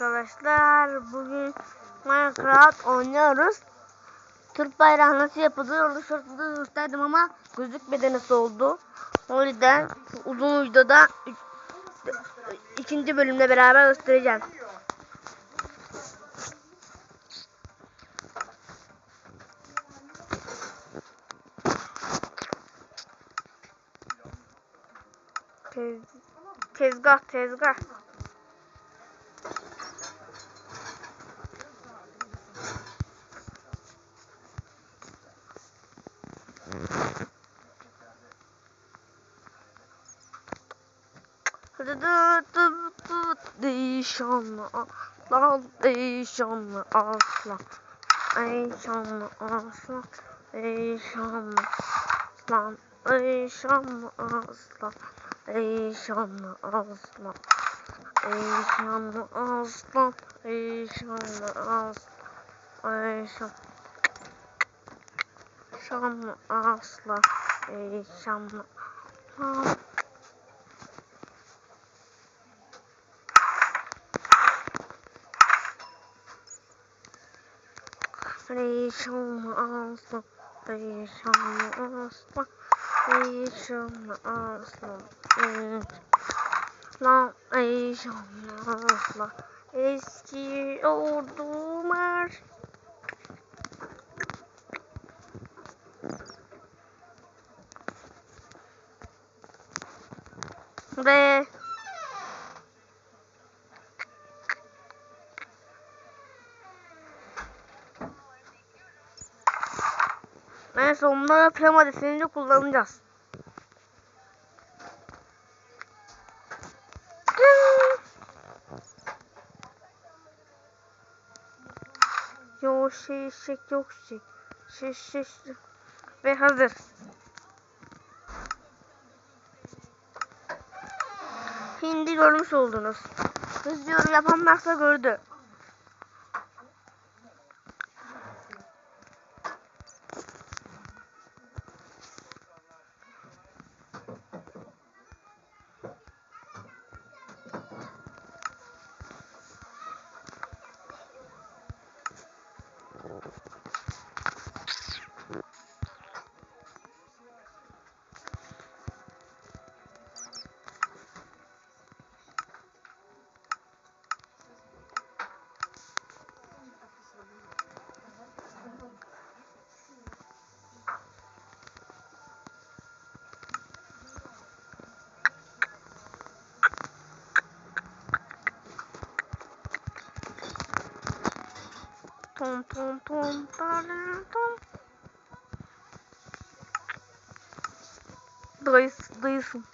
arkadaşlar. Bugün Minecraft oynuyoruz. Türk bayrağı nasıl yapılır onu şurada gösterdim ama gözükmedi nasıl oldu. O yüzden uzun videoda ikinci bölümle beraber göstereceğim. Tez, tezgah tezgah. Değişanlı aslan, değişanlı aslan. Değişanlı aslan, değişanlı aslan. Değişanlı aslan, değişanlı aslan. Değişanlı aslan, değişanlı aslan. Değişanlı aslan, değişanlı aslan. Değişim asla, değişim asla, değişim asla, lan değişim asla. Eski ordum var. Ve En sonunda flama desenini kullanacağız. Yok şey şey yok şey. Şey şey şey. Ve hazır. Hindi görmüş oldunuz. Hızlı yorum yapan varsa Pum, pum, pum, pum, pum. Dois, dois, um.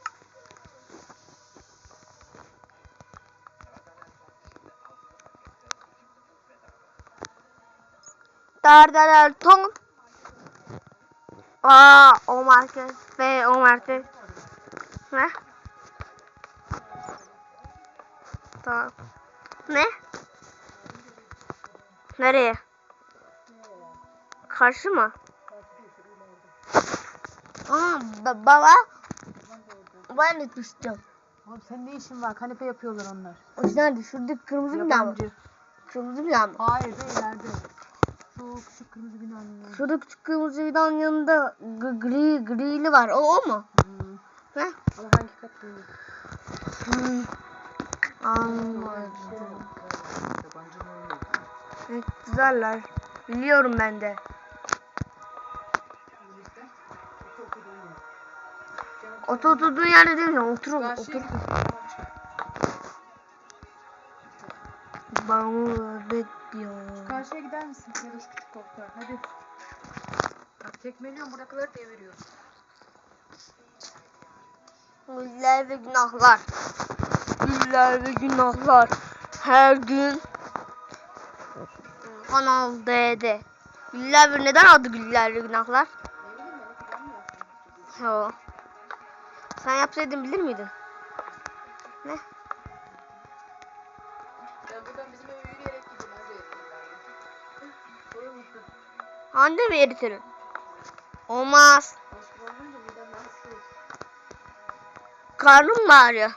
Dar, dar, o market ve o market. Ne? Né? Tamam. Tá. Ne? Né? Nereye? Karşı mı? Aa, ba- baba. Ben de düşeceğim. Oğlum senin ne işin var? Kanepe yapıyorlar onlar. O yüzden de şuradaki kırmızı bina mı? Kırmızı bina mı? Hayır be ileride. Şu küçük kırmızı binanın yanında. Şurada küçük kırmızı binanın yanında gri grili var. O, o mu? Hmm. Ne? Ama hangi kat değil? Hmm. Anladım. Yabancı ne oluyor? Güzeller. Biliyorum ben de. Otur oturduğun yerde değil mi? Otur otur. Bana bekliyor. Karşıya gider misin? Ya küçük koltuğa. Hadi. Bak tekmeliyorum buradakileri deviriyor. Güller ve günahlar. Güller ve günahlar. Her gün Kanal D'de. Güller bir neden adı Güller ve Günahlar? Yo. Sen yapsaydın bilir miydin? Ne? Hande mi eritirim? Olmaz. Karnım mı ağrıyor?